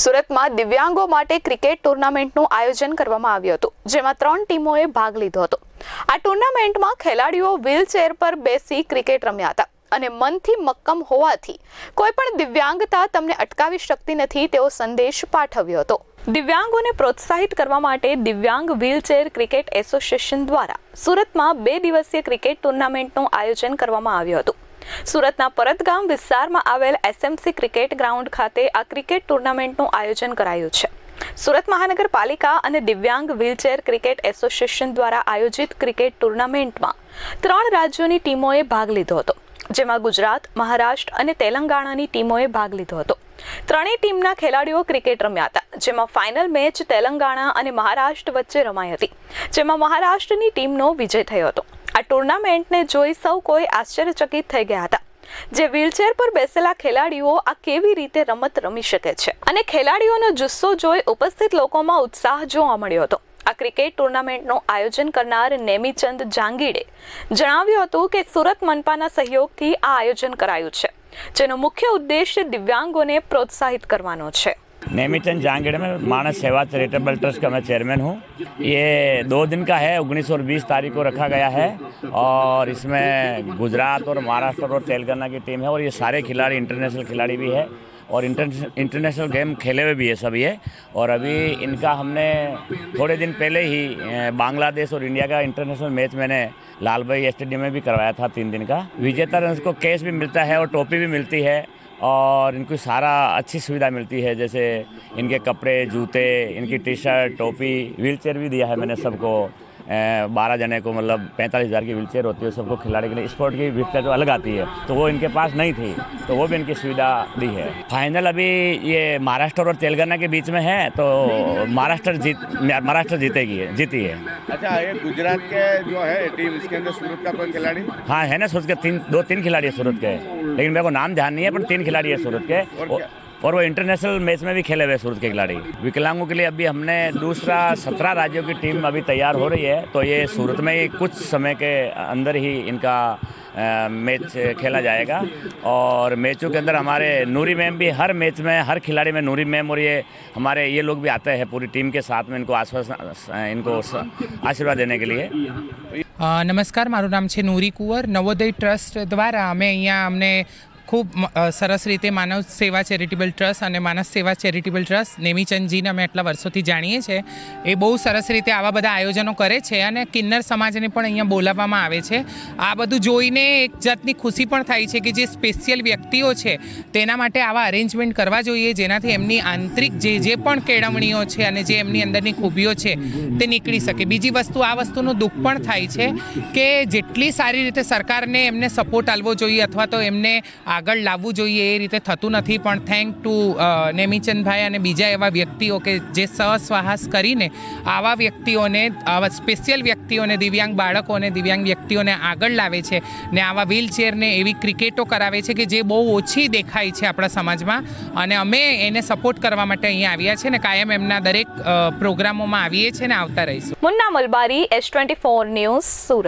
સુરતમાં દિવ્યાંગો માટે ક્રિકેટ ટુર્નામેન્ટનું આયોજન કરવામાં આવ્યું હતું, જેમાં ત્રણ ટીમોએ ભાગ લીધો હતો. આ ટુર્નામેન્ટમાં ખેલાડીઓ વ્હીલચેર પર બેસી ક્રિકેટ રમ્યા હતા અને મનથી મક્કમ હોવાથી કોઈ પણ દિવ્યાંગતા તમને અટકાવી શકતી નથી તેવો સંદેશ પાઠવ્યો હતો. દિવ્યાંગોને પ્રોત્સાહિત કરવા માટે દિવ્યાંગ વ્હીલચેર ક્રિકેટ એસોસિએશન દ્વારા સુરતમાં બે દિવસીય ક્રિકેટ ટુર્નામેન્ટનું આયોજન કરવામાં આવ્યું હતું. સુરતના પરતગામ વિસ્તારમાં આવેલ એસએમસી ક્રિકેટ ગ્રાઉન્ડ ખાતે આ ક્રિકેટ ટુર્નામેન્ટનું આયોજન કરાયું છે. સુરત મહાનગરપાલિકા અને દિવ્યાંગ વ્હીલચેર ક્રિકેટ એસોસિએશન દ્વારા આયોજિત ક્રિકેટ ટુર્નામેન્ટમાં ત્રણ રાજ્યોની ટીમોએ ભાગ લીધો હતો. જેમાં ગુજરાત, મહારાષ્ટ્ર અને તેલંગાણાની ટીમોએ ભાગ લીધો હતો. ત્રણેય ટીમના ખેલાડીઓ ક્રિકેટ રમ્યા હતા, જેમાં ફાઇનલ મેચ તેલંગાણા અને મહારાષ્ટ્ર વચ્ચે રમાઈ હતી, જેમાં મહારાષ્ટ્રની ટીમનો વિજય થયો હતો. આ ટુર્નામેન્ટને જોઈ સૌ કોઈ આશ્ચર્યચકિત થઈ ગયા હતા. જે વ્હીલચેર પર બેસેલા ખેલાડીઓ આ કેવી રીતે રમત રમી શકે છે? અને ખેલાડીઓનો જુસ્સો જોઈ ઉપસ્થિત લોકોમાં ઉત્સાહ જોવા મળ્યો હતો. આ ક્રિકેટ ટુર્નામેન્ટનું આયોજન કરનાર નેમીચંદ જાંગીડે જણાવ્યું હતું કે સુરત મનપાના સહયોગથી આ આયોજન કરાયું છે, જેનો મુખ્ય ઉદ્દેશ્ય દિવ્યાંગોને પ્રોત્સાહિત કરવાનો છે. नेमीचंद जहांगीर में मानस सेवा चैरिटेबल ट्रस्ट का मैं चेयरमैन हूँ। ये दो दिन का है, उन्नीस और बीस तारीख को रखा गया है और इसमें गुजरात और महाराष्ट्र और तेलंगाना की टीम है और ये सारे खिलाड़ी, इंटरनेशनल खिलाड़ी भी है और इंटरनेशनल गेम खेले हुए भी है सब ये और अभी इनका हमने थोड़े दिन पहले ही बांग्लादेश और इंडिया का इंटरनेशनल मैच मैंने लाल भाई स्टेडियम में भी करवाया था तीन दिन का। विजेता रन्स को कैश भी मिलता है और टोपी भी मिलती है। और इनको सारा अच्छी सुविधा मिलती है जैसे इनके कपड़े जूते इनकी टी शर्ट टोपी व्हील चेयर भी दिया है मैंने सबको बारह जने को मतलब पैंतालीस हज़ार की व्हील चेयर होती है सबको खिलाड़ी के लिए। स्पोर्ट की व्हील चेयर जो अलग आती है तो वो इनके पास नहीं थी तो वो भी इनकी सुविधा दी है। फाइनल अभी ये महाराष्ट्र और तेलंगाना के बीच में है तो महाराष्ट्र जीत महाराष्ट्र जीतेगी जीती है। अच्छा ये गुजरात के जो है टीम इसके अंदर सूरत का कोई खिलाड़ी? हाँ है ना सूरत के तीन दो तीन खिलाड़ी है सूरत के। लेकिन मेरे को नाम ध्यान नहीं है पर तीन खिलाड़ी है सूरत के। और और, और वो इंटरनेशनल मैच में भी खेले हुए हैं सूरत के खिलाड़ी विकलांगों के लिए अभी हमने दूसरा सत्रह राज्यों की टीम अभी तैयार हो रही है तो ये सूरत में ही कुछ समय के अंदर ही इनका अ, मैच खेला जाएगा और मैचों के अंदर हमारे नूरी मैम भी हर मैच में हर खिलाड़ी में नूरी मैम और ये हमारे ये लोग भी आते हैं पूरी टीम के साथ में इनको आश्वासन इनको आशीर्वाद देने के लिए અ, નમસ્કાર મારું નામ છે નૂરી કુંવર નવોદય ટ્રસ્ટ દ્વારા અમે અહીંયા અમને ખૂબ સરસ રીતે માનવ સેવા ચેરિટેબલ ટ્રસ્ટ અને માનસ સેવા ચેરિટેબલ ટ્રસ્ટ નેમીચંદજીને અમે એટલા વર્ષોથી જાણીએ છીએ. એ બહુ સરસ રીતે આવા બધા આયોજનો કરે છે અને કિન્નર સમાજને પણ અહીંયા બોલાવવામાં આવે છે. આ બધું જોઈને એક જાતની ખુશી પણ થાય છે કે જે સ્પેશિયલ વ્યક્તિઓ છે તેના માટે આવા અરેન્જમેન્ટ કરવા જોઈએ જેનાથી એમની આંતરિક જે જે પણ કેળવણીઓ છે અને જે એમની અંદરની ખૂબીઓ છે તે નીકળી શકે. બીજી વસ્તુ, આ વસ્તુનું દુઃખ પણ થાય છે કે જેટલી સારી રીતે સરકારને એમને સપોર્ટ આપવો જોઈએ અથવા તો એમને આગળ લાવવું જોઈએ, એ રીતે થતું નથી. પણ થેન્ક ટુ નેમીચંદભાઈ અને બીજા એવા વ્યક્તિઓ કે જે સહસ્વાહાસ કરીને આવા વ્યક્તિઓને, આવા સ્પેશિયલ વ્યક્તિઓને, દિવ્યાંગ બાળકોને, દિવ્યાંગ વ્યક્તિઓને આગળ લાવે છે ને આવા વ્હીલચેરને એવી ક્રિકેટો કરાવે છે કે જે બહુ ઓછી દેખાય છે આપણા સમાજમાં. અને અમે એને સપોર્ટ કરવા માટે અહીંયા આવ્યા છે ને કાયમ એમના દરેક પ્રોગ્રામોમાં આવીએ છીએ ને આવતા રહીશું. Munna Malabari S twenty four news Surat.